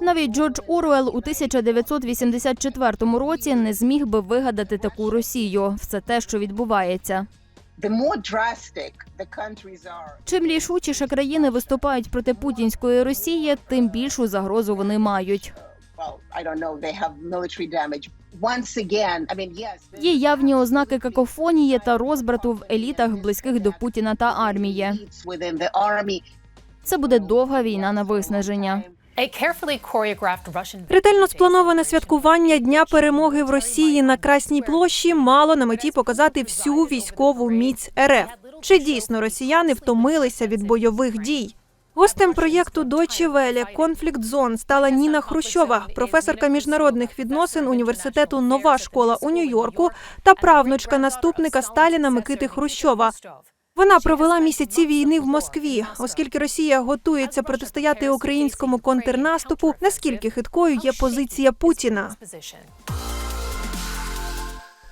Навіть Джордж Оруел у 1984 році не зміг би вигадати таку Росію. Все те, що відбувається. Чим рішучіше країни виступають проти путінської Росії, тим більшу загрозу вони мають. Є явні ознаки какофонії та розбрату в елітах близьких до Путіна та армії. Це буде довга війна на виснаження. Ретельно сплановане святкування Дня перемоги в Росії на Красній площі мало на меті показати всю військову міць РФ. Чи дійсно росіяни втомилися від бойових дій? Гостем проєкту Deutsche Welle Conflict Zone стала Ніна Хрущова, професорка міжнародних відносин університету Нова школа у Нью-Йорку та правнучка наступника Сталіна Микити Хрущова. Вона провела місяці війни в Москві, оскільки Росія готується протистояти українському контрнаступу. Наскільки хиткою є позиція Путіна?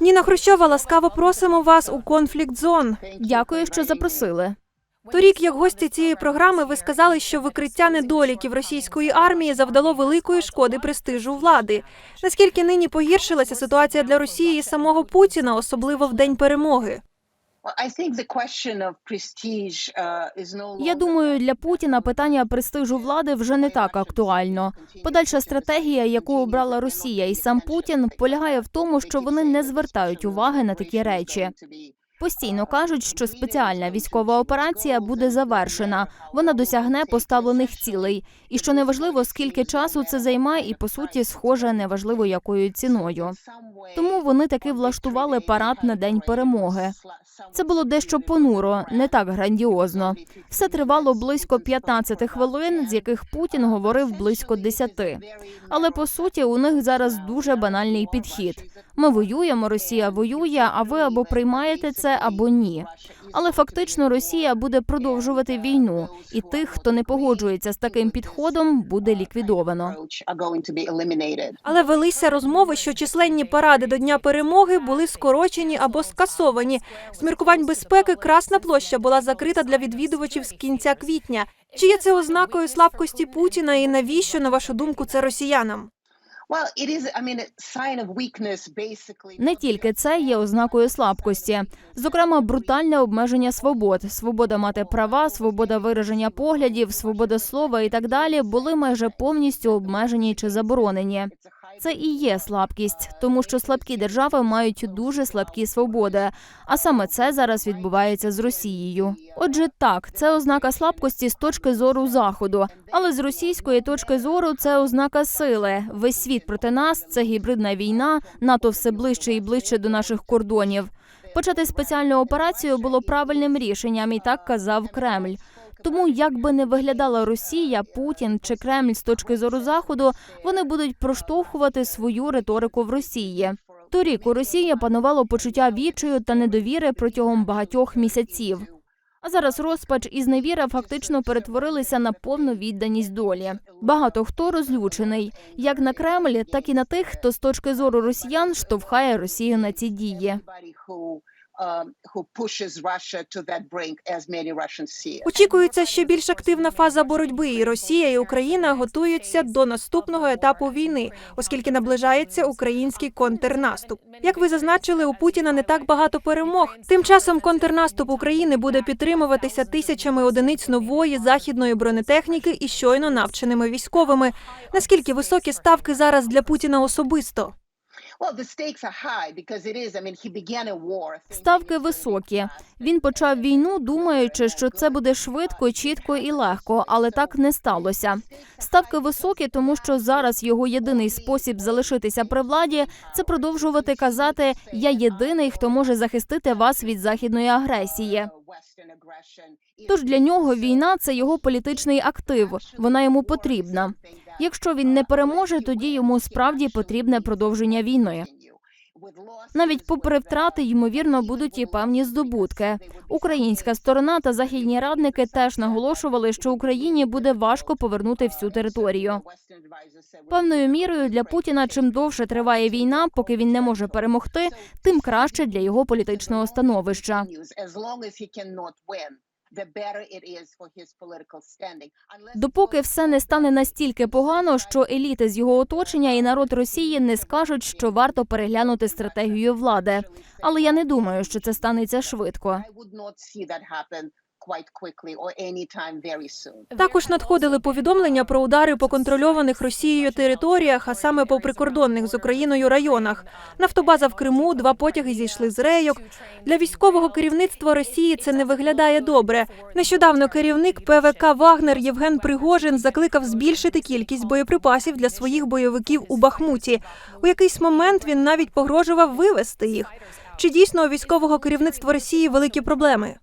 Ніна Хрущова, ласкаво просимо вас у конфлікт зон. Дякую, що запросили. Торік, як гості цієї програми, ви сказали, що викриття недоліків російської армії завдало великої шкоди престижу влади. Наскільки нині погіршилася ситуація для Росії і самого Путіна, особливо в день перемоги? Я longer- думаю, для Путіна питання престижу влади вже не так актуально. Подальша стратегія, яку обрала Росія і сам Путін, полягає в тому, що вони не звертають уваги на такі речі. Постійно кажуть, що спеціальна військова операція буде завершена. Вона досягне поставлених цілей, і що неважливо, скільки часу це займає, і по суті схоже неважливо якою ціною. Тому вони таки влаштували парад на день перемоги. Це було дещо понуро, не так грандіозно. Все тривало близько 15 хвилин, з яких Путін говорив близько 10. Але по суті, у них зараз дуже банальний підхід. Ми воюємо, Росія воює, а ви або приймаєте це, або ні. Але фактично Росія буде продовжувати війну, і тих, хто не погоджується з таким підходом, буде ліквідовано. Але велися розмови, що численні паради до Дня перемоги були скорочені або скасовані. З міркувань безпеки Красна площа була закрита для відвідувачів з кінця квітня. Чи є це ознакою слабкості Путіна і навіщо, на вашу думку, це росіянам? Не тільки це є ознакою слабкості, зокрема, брутальне обмеження свобод, свобода мати права, свобода вираження поглядів, свобода слова і так далі були майже повністю обмежені чи заборонені. Це і є слабкість, тому що слабкі держави мають дуже слабкі свободи. А саме це зараз відбувається з Росією. Отже, так, це ознака слабкості з точки зору заходу, але з російської точки зору це ознака сили. Весь світ проти нас це гібридна війна. НАТО все ближче і ближче до наших кордонів. Почати спеціальну операцію було правильним рішенням, і так казав Кремль. Тому, як би не виглядала Росія, Путін чи Кремль з точки зору заходу, вони будуть проштовхувати свою риторику в Росії. Торік у Росії панувало почуття відчаю та недовіри протягом багатьох місяців. А зараз розпач і зневіра фактично перетворилися на повну відданість долі. Багато хто розлючений, як на Кремль, так і на тих, хто з точки зору росіян штовхає Росію на ці дії. Um. Очікується ще більш активна фаза боротьби, і Росія і Україна готуються до наступного етапу війни, оскільки наближається український контрнаступ. Як ви зазначили, у Путіна не так багато перемог. Тим часом контрнаступ України буде підтримуватися тисячами одиниць нової західної бронетехніки і щойно навченими військовими. Наскільки високі ставки зараз для Путіна особисто? Ставки високі. Він почав війну, думаючи, що це буде швидко, чітко і легко, але так не сталося. Ставки високі, тому що зараз його єдиний спосіб залишитися при владі це продовжувати казати Я єдиний, хто може захистити вас від західної агресії. Тож для нього війна це його політичний актив. Вона йому потрібна. Якщо він не переможе, тоді йому справді потрібне продовження війни. Навіть попри втрати, ймовірно, будуть і певні здобутки. Українська сторона та західні радники теж наголошували, що Україні буде важко повернути всю територію. Певною мірою для Путіна, чим довше триває війна, поки він не може перемогти, тим краще для його політичного становища. Допоки все не стане настільки погано, що еліти з його оточення і народ Росії не скажуть, що варто переглянути стратегію влади. Але я не думаю, що це станеться швидко. Також надходили повідомлення про удари по контрольованих Росією територіях, а саме по прикордонних з Україною районах. Нафтобаза в Криму, два потяги зійшли з рейок. Для військового керівництва Росії це не виглядає добре. Нещодавно керівник ПВК Вагнер Євген Пригожин закликав збільшити кількість боєприпасів для своїх бойовиків у Бахмуті. У якийсь момент він навіть погрожував вивести їх. Чи дійсно у військового керівництва Росії великі проблеми?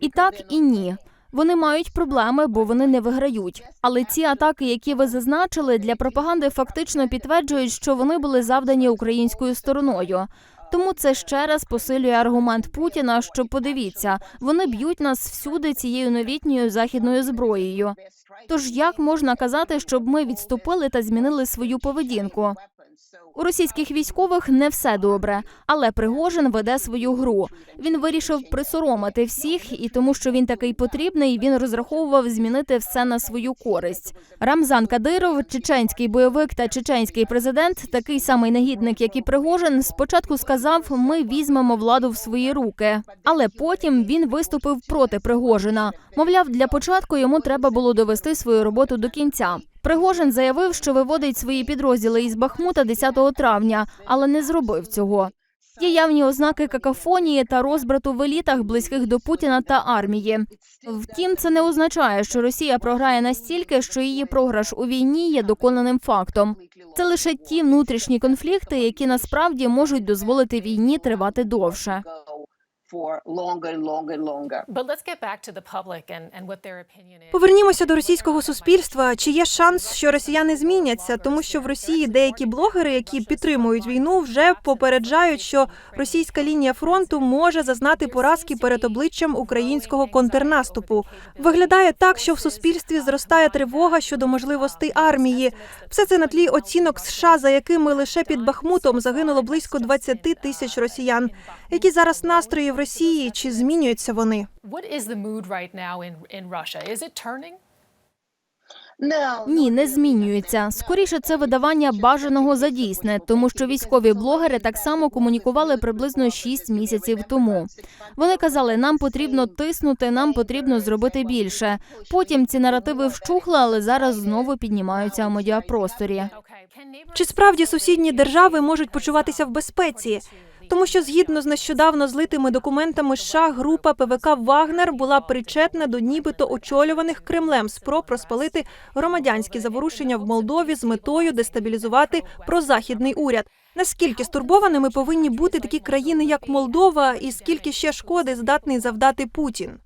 І так, і ні. Вони мають проблеми, бо вони не виграють. Але ці атаки, які ви зазначили, для пропаганди фактично підтверджують, що вони були завдані українською стороною. Тому це ще раз посилює аргумент Путіна, що подивіться, вони б'ють нас всюди цією новітньою західною зброєю. Тож як можна казати, щоб ми відступили та змінили свою поведінку? У російських військових не все добре, але Пригожин веде свою гру. Він вирішив присоромити всіх, і тому, що він такий потрібний, він розраховував змінити все на свою користь. Рамзан Кадиров, чеченський бойовик та чеченський президент, такий самий негідник, як і Пригожин, спочатку сказав: ми візьмемо владу в свої руки. Але потім він виступив проти Пригожина. Мовляв, для початку йому треба було довести свою роботу до кінця. Пригожин заявив, що виводить свої підрозділи із Бахмута 10 травня, але не зробив цього. Є явні ознаки какафонії та розбрату в елітах, близьких до Путіна та армії. Втім, це не означає, що Росія програє настільки, що її програш у війні є доконаним фактом. Це лише ті внутрішні конфлікти, які насправді можуть дозволити війні тривати довше. For longer and longer and longer. But let's get back to the public and, and what their opinion is. Повернімося до російського суспільства. Чи є шанс, що росіяни зміняться, тому що в Росії деякі блогери, які підтримують війну, вже попереджають, що російська лінія фронту може зазнати поразки перед обличчям українського контрнаступу. Виглядає так, що в суспільстві зростає тривога щодо можливостей армії. Все це на тлі оцінок США, за якими лише під Бахмутом загинуло близько 20 тисяч росіян. Які зараз настрої в Росії? Чи змінюються вони? Ні, не змінюється. Скоріше це видавання бажаного за дійсне, тому що військові блогери так само комунікували приблизно 6 місяців тому. Вони казали, нам потрібно тиснути, нам потрібно зробити більше. Потім ці наративи вщухли, але зараз знову піднімаються у медіапросторі. Чи справді сусідні держави можуть почуватися в безпеці? Тому що згідно з нещодавно злитими документами США, група ПВК Вагнер була причетна до нібито очолюваних Кремлем спроб розпалити громадянські заворушення в Молдові з метою дестабілізувати прозахідний уряд. Наскільки стурбованими повинні бути такі країни, як Молдова, і скільки ще шкоди здатний завдати Путін?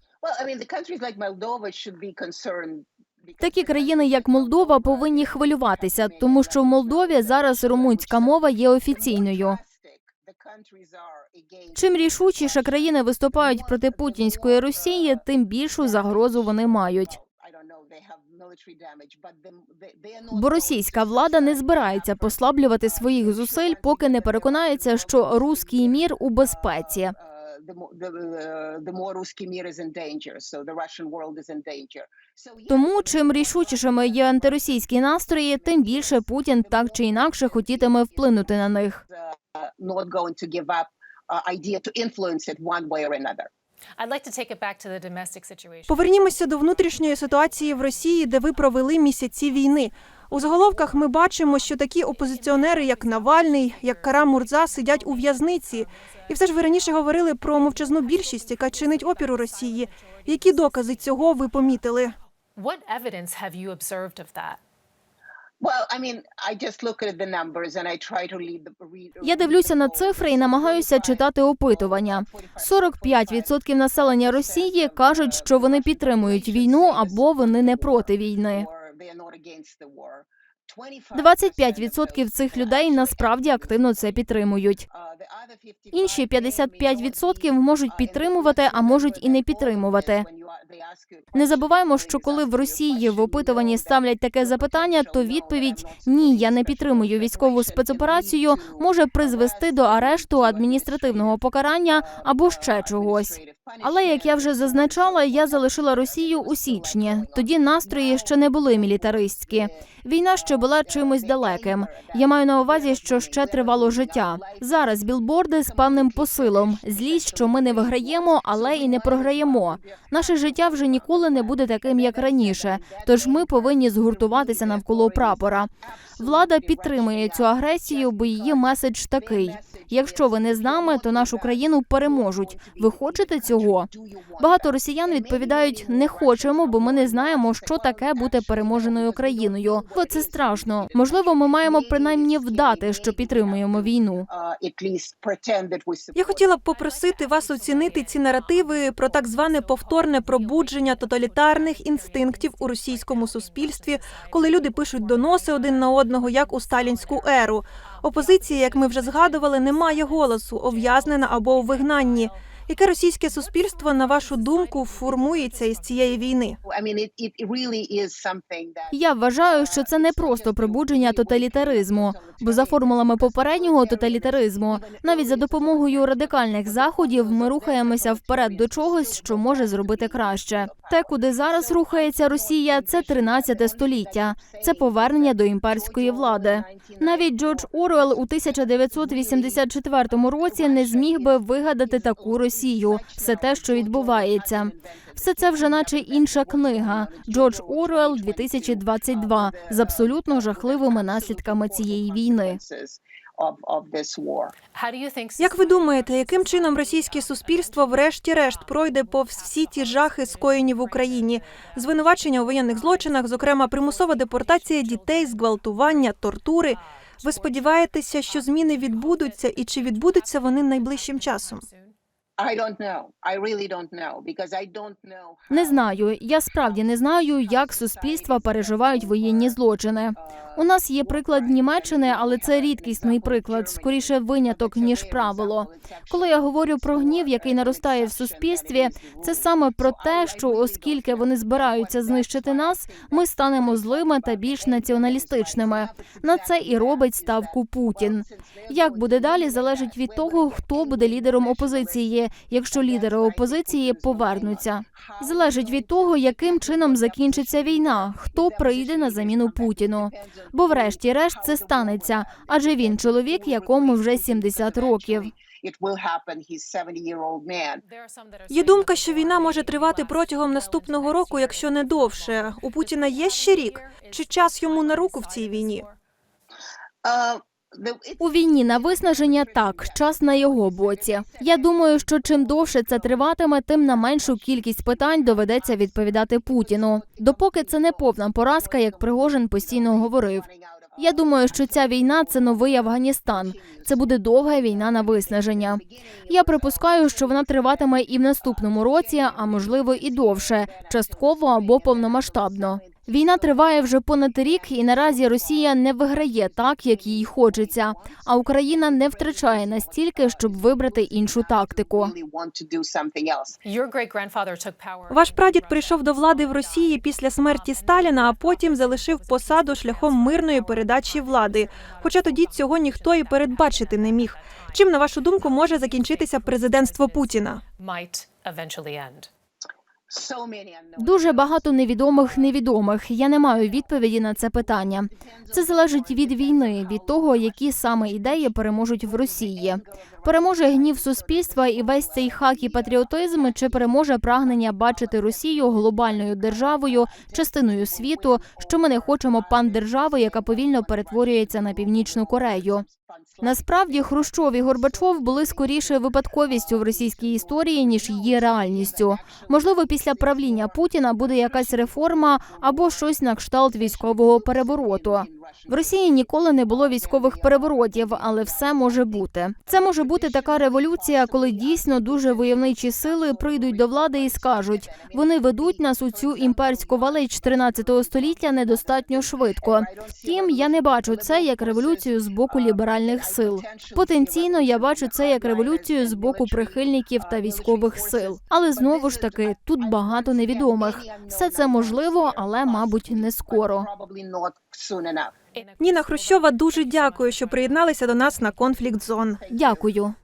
Такі країни, як Молдова, повинні хвилюватися, тому що в Молдові зараз румунська мова є офіційною. Чим рішучіше країни виступають проти путінської Росії, тим більшу загрозу вони мають. Бо російська влада не збирається послаблювати своїх зусиль, поки не переконається, що руський мір у безпеці. Uh, the the, uh, the more Ruski Mir is in danger, so the Russian world is in danger. Тому чим рішучішими є антиросійські настрої, тим більше Путін так чи інакше хотітиме вплинути на них. uh, not going to give up uh, idea to influence it one way or another. I'd like to take it back to the domestic situation. Повернімося до внутрішньої ситуації в Росії, де ви провели місяці війни. У заголовках ми бачимо, що такі опозиціонери, як Навальний, як Кара Мурза, сидять у в'язниці. І все ж ви раніше говорили про мовчазну більшість, яка чинить опір у Росії. Які докази цього ви помітили? Я дивлюся на цифри і намагаюся читати опитування. 45% населення Росії кажуть, що вони підтримують війну або вони не проти війни. 25% цих людей насправді активно це підтримують. Інші 55% можуть підтримувати, а можуть і не підтримувати. Не забуваємо, що коли в Росії в опитуванні ставлять таке запитання, то відповідь ні, я не підтримую військову спецоперацію може призвести до арешту, адміністративного покарання або ще чогось. Але як я вже зазначала, я залишила Росію у січні. Тоді настрої ще не були мілітаристські. Війна ще була чимось далеким. Я маю на увазі, що ще тривало життя. Зараз білборди з певним посилом. Злість, що ми не виграємо, але і не програємо. Наше життя вже ніколи не буде таким, як раніше. Тож ми повинні згуртуватися навколо прапора. Влада підтримує цю агресію, бо її меседж такий: якщо ви не з нами, то нашу країну переможуть. Ви хочете цього? Багато росіян відповідають: не хочемо, бо ми не знаємо, що таке бути переможеною країною. Бо це страшно. Можливо, ми маємо принаймні вдати, що підтримуємо війну. Я хотіла б попросити вас оцінити ці наративи про так зване повторне пробудження тоталітарних інстинктів у російському суспільстві, коли люди пишуть доноси один на одного, як у сталінську еру. Опозиція, як ми вже згадували, не має голосу, ув'язнена або у вигнанні. Яке російське суспільство, на вашу думку, формується із цієї війни? Я вважаю, що це не просто пробудження тоталітаризму, бо за формулами попереднього тоталітаризму, навіть за допомогою радикальних заходів, ми рухаємося вперед до чогось, що може зробити краще. Те, куди зараз рухається Росія, це 13 століття. Це повернення до імперської влади. Навіть Джордж Оруелл у 1984 році не зміг би вигадати таку Росію. Все те, що відбувається. Все це вже наче інша книга. Джордж Оруелл 2022 з абсолютно жахливими наслідками цієї війни. How do you think Як ви думаєте, яким чином російське суспільство врешті-решт пройде повз всі ті жахи, скоєні в Україні, звинувачення у воєнних злочинах, зокрема примусова депортація дітей, зґвалтування, тортури? Ви сподіваєтеся, що зміни відбудуться, і чи відбудуться вони найближчим часом? Не знаю. Я справді не знаю, як суспільства переживають воєнні злочини. У нас є приклад Німеччини, але це рідкісний приклад, скоріше виняток ніж правило. Коли я говорю про гнів, який наростає в суспільстві, це саме про те, що оскільки вони збираються знищити нас, ми станемо злими та більш націоналістичними. На це і робить ставку Путін. Як буде далі, залежить від того, хто буде лідером опозиції, якщо лідери опозиції повернуться. Залежить від того, яким чином закінчиться війна, хто прийде на заміну Путіну. Бо, врешті-решт, це станеться, адже він чоловік, якому вже 70 років. Є думка, що війна може тривати протягом наступного року, якщо не довше. У Путіна є ще рік. Чи час йому на руку в цій війні? У війні на виснаження так, час на його боці. Я думаю, що чим довше це триватиме, тим на меншу кількість питань доведеться відповідати Путіну. Допоки це не повна поразка, як Пригожин постійно говорив. Я думаю, що ця війна це новий Афганістан. Це буде довга війна на виснаження. Я припускаю, що вона триватиме і в наступному році, а можливо і довше, частково або повномасштабно. Війна триває вже понад рік, і наразі Росія не виграє так, як їй хочеться. А Україна не втрачає настільки, щоб вибрати іншу тактику. Ваш прадід прийшов до влади в Росії після смерті Сталіна, а потім залишив посаду шляхом мирної передачі влади. Хоча тоді цього ніхто і передбачити не міг. Чим, на вашу думку, може закінчитися президентство Путіна? Дуже багато невідомих невідомих. Я не маю відповіді на це питання. Це залежить від війни, від того, які саме ідеї переможуть в Росії. Переможе гнів суспільства і весь цей хак і патріотизм, чи переможе прагнення бачити Росію глобальною державою, частиною світу, що ми не хочемо пан-держави, яка повільно перетворюється на північну Корею. Насправді Хрущов і Горбачов були скоріше випадковістю в російській історії ніж її реальністю. Можливо, після правління Путіна буде якась реформа або щось на кшталт військового перевороту. В Росії ніколи не було військових переворотів, але все може бути. Це може бути така революція, коли дійсно дуже войовничі сили прийдуть до влади і скажуть: вони ведуть нас у цю імперську велич 13 століття недостатньо швидко. Втім, я не бачу це як революцію з боку ліберальних сил. Потенційно я бачу це як революцію з боку прихильників та військових сил. Але знову ж таки тут багато невідомих. Все це можливо, але мабуть не скоро. Ніна Хрущова дуже дякую, що приєдналися до нас на конфлікт зон. Дякую.